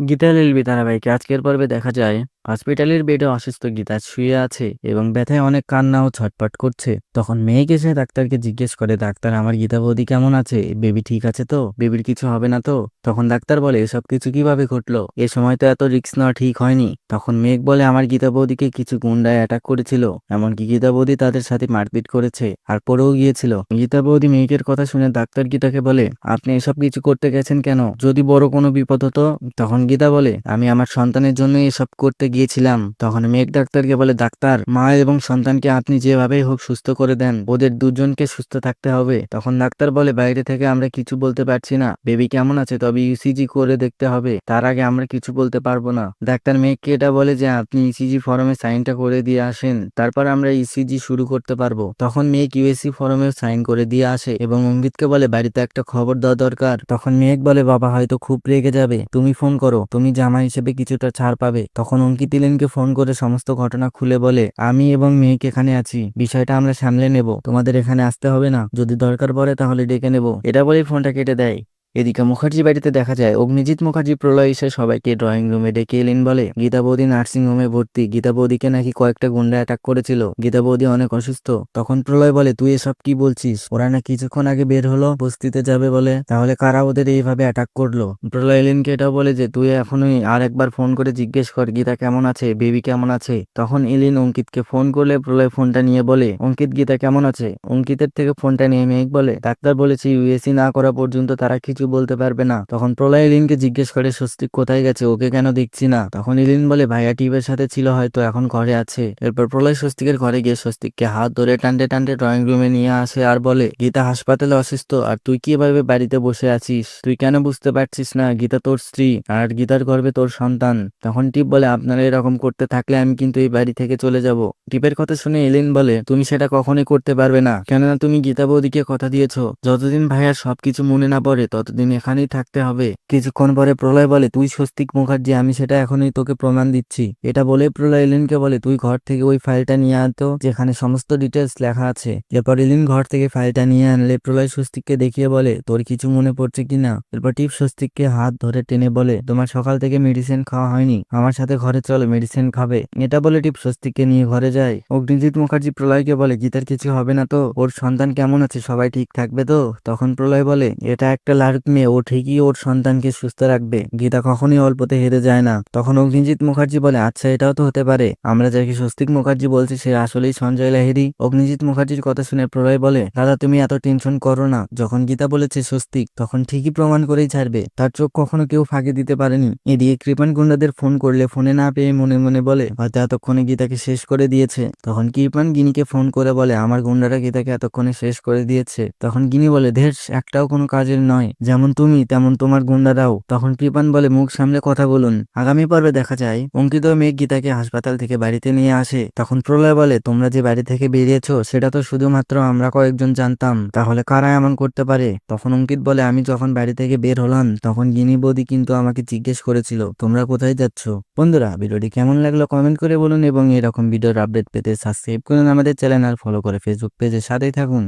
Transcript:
গীতা লিলবি ধারাবাহিকে। আজকের পর্বে দেখা যায় হসপিটালের বেডে অসুস্থ গীতা শুয়ে আছে এবং ব্যথায় অনেক কান্না ও ছটপট করছে। তখন মেঘ এসে ডাক্তারকে জিজ্ঞেস করে, ডাক্তার, আমার গীতা বৌদি কেমন আছে? বেবি ঠিক আছে তো? বেবির কিছু হবে না তো? তখন ডাক্তার বলে, এসব কিছু কীভাবে ঘটলো? এ সময় তো এত রিস্ক নেওয়া ঠিক হয়নি। তখন মেঘ বলে, আমার গীতা বৌদিকে কিছু গুন্ডায় অ্যাটাক করেছিল, এমনকি গীতা বৌদি তাদের সাথে মারপিট করেছে আর পরেও গিয়েছিল। গীতা বৌদি মেঘের কথা শুনে ডাক্তার গীতাকে বলে, আপনি এসব কিছু করতে গেছেন কেন? যদি বড় কোনো বিপদ হতো? তখন গীতা বলে, আমি আমার সন্তানের জন্য এসব করতে গিয়েছিলাম। তখন মেঘ ডাক্তারকে বলে, ডাক্তার, মা এবং সন্তানকে আপনি যেভাবেই হোক সুস্থ করে দেন, ওদের দুজনকে সুস্থ থাকতে হবে। তখন ডাক্তার বলে, বাইরে থেকে আমরা কিছু বলতে পারছি না। বেবি কেমন আছে? তবে ইসিজি করে দেখতে হবে। তার আগে আমরা কিছু বলতে পারব না। ডাক্তার মেঘকে এটা বলে যে, আপনি ইসিজি ফর্মে সাইনটা করে দিয়ে আসেন। তারপর আমরা ইসিজি শুরু করতে পারব। তখন মেঘ ইউএসি ফর্মে সাইন করে দিয়ে আসে এবং অঙ্কিতকে বলে, বাড়িতে একটা খবর দেওয়া দরকার। তখন মেঘ বলে, বাবা, হয়তো খুব রেগে যাবে। তুমি ফোন করো। তুমি জামা হিসেবে কিছুটা ছাড় পাবে। তখন অঙ্কিত ইলেনকে ফোন করে সমস্ত ঘটনা খুলে বলে, আমি এবং মেয়েকে এখানে আছি, বিষয়টা আমরা সামলে নেব। তোমাদের এখানে আসতে হবে না। যদি দরকার পড়ে তাহলে ডেকে নেব। এটা বলেই ফোনটা কেটে দেয়। এদিকে মুখার্জি বাড়িতে দেখা যায়, অগ্নিজিৎ মুখার্জি প্রলয় এসে সবাইকে ড্রয়িং রুমে ডেকে এলেন বলে। গীতা বৌদি নার্সিং হোমে ভর্তি। গীতা বৌদিকে নাকি কয়েকটা গুন্ডা অ্যাটাক করেছিল। গীতা বৌদি অনেক অসুস্থ। তখন প্রলয় বলে, তুই এসব কি বলছিস? ওরা না কিছুক্ষণ আগে বের হলো, বস্তিতে যাবে বলে। তাহলে কারা ওদের এইভাবে অ্যাটাক করল? প্রলয় এলিনকে এটাও বলে যে, তুই এখনই আর একবার ফোন করে জিজ্ঞেস কর, গীতা কেমন আছে? বেবি কেমন আছে? তখন এলিন অঙ্কিতকে ফোন করলে প্রলয় ফোনটা নিয়ে বলে, অঙ্কিত, গীতা কেমন আছে? অঙ্কিতের থেকে ফোনটা নিয়ে মেঘ বলে, ডাক্তার বলেছে ইউএসি না করা পর্যন্ত তারা কিছু বলতে পারবে না। তখন প্রলয় ইলিনকে জিজ্ঞেস করে, স্বস্তিক, কোথায় গেছে? ওকে কেন দেখছি না? তখন ইলিন বলে, ভাইয়া টিভের সাথে ছিল, হয়তো এখন ঘরে আছে। এরপর প্রলয় স্বস্তিকের ঘরে গিয়ে স্বস্তিককে হাত ধরে টানতে টানতে ড্রয়িং রুমে নিয়ে আসে আর বলে, গীতা হাসপাতালে অসুস্থ, আর তুই কীভাবে বাড়িতে বসে আছিস? তুই কেন বুঝতে পারছিস না? গীতা তোর স্ত্রী, আর গীতার গর্ভে তোর সন্তান। তখন টিপ বলে, আপনারা এরকম করতে থাকলে আমি কিন্তু এই বাড়ি থেকে চলে যাব। টিপের কথা শুনে এলিন বলে, তুমি সেটা কখনোই করতে পারবে না। কেননা তুমি গীতা বৌদিকে কথা দিয়েছ। যতদিন ভাইয়ার সবকিছু মনে না পড়ে ততদিন এখানেই থাকতে হবে। কিছুক্ষণ পরে প্রলয় বলে, তুই স্বস্তিক মুখার্জি, আমি সেটা এখনই তোকে প্রমাণ দিচ্ছি। এটা বলে প্রলয় এলিনকে বলে, তুই ঘর থেকে ওই ফাইলটা নিয়ে আনতো যেখানে সমস্ত ডিটেলস লেখা আছে। এরপর এলিন ঘর থেকে ফাইলটা নিয়ে আনলে প্রলয় স্বস্তিককে দেখিয়ে বলে, তোর কিছু মনে পড়ছে কিনা এরপর টিপ স্বস্তিককে হাত ধরে টেনে বলে, তোমার সকাল থেকে মেডিসিন খাওয়া হয়নি। আমার সাথে ঘরে চলো মেডিসিন খাবে। এটা বলে টিপ স্বস্তিককে নিয়ে ঘরে যায়। অগ্নিজিৎ মুখার্জি প্রলয়কে বলে, গীতার কিছু হবে না তো? ওর সন্তান কেমন আছে? সবাই ঠিক থাকবে তো? তখন প্রলয় বলে, এটা একটা লার্ক মেয়ে, ও ঠিকই ওর সন্তানকে সুস্থ রাখবে। গীতা কখনই অল্পতে হেরে যায় না। তখন অগ্নিজিৎ মুখার্জি বলে আচ্ছা এটাও তো হতে পারে। আমরা যাকে স্বস্তিক মুখার্জি বলছি, সে আসলেই সঞ্জয় লাহিরি অগ্নিজিৎ মুখার্জির কথা শুনে প্রলয় বলে, দাদা, তুমি এত টেনশন করো না। যখন গীতা বলেছে স্বস্তিক, তখন ঠিকই প্রমাণ করেই ছাড়বে। তার চোখ কখনো কেউ ফাঁকে দিতে পারেনি। এদিকে কৃপান গুন্ডাদের ফোন করলে ফোনে না পেয়ে মনে মনে বলে, হয়তো এতক্ষণে গীতাকে শেষ করে দিয়েছে। তখন কৃপান গিনিকে ফোন করে বলে, আমার গুন্ডারা গীতাকে এতক্ষণে শেষ করে দিয়েছে। তখন গিনি বলে ধের একটাও কোনো কাজের নয়। যেমন তুমি, তেমন তোমার গুন্ডারাও। তখন কৃপান বলে মুখ সামলে কথা বলুন। আগামী পর্বে দেখা যায়, অঙ্কিত মেঘ গীতাকে হাসপাতাল থেকে বাড়িতে নিয়ে আসে। তখন প্রলয় বলে, তোমরা যে বাড়ি থেকে বেরিয়েছো, সেটা তো শুধুমাত্র আমরা কয়েকজন জানতাম। তাহলে কারা এমন করতে পারে? তখন অঙ্কিত বলে, আমি যখন বাড়ি থেকে বের হলাম, তখন গিনি বৌদি কিন্তু আমাকে জিজ্ঞেস করেছিল, তোমরা কোথায় যাচ্ছ বন্ধুরা, ভিডিওটি কেমন লাগল কমেন্ট করে বলুন এবং এরকম ভিডিওর আপডেট পেতে সাবস্ক্রাইব করুন আমাদের চ্যানেল আর ফলো করে ফেসবুক পেজের সাথেই থাকুন।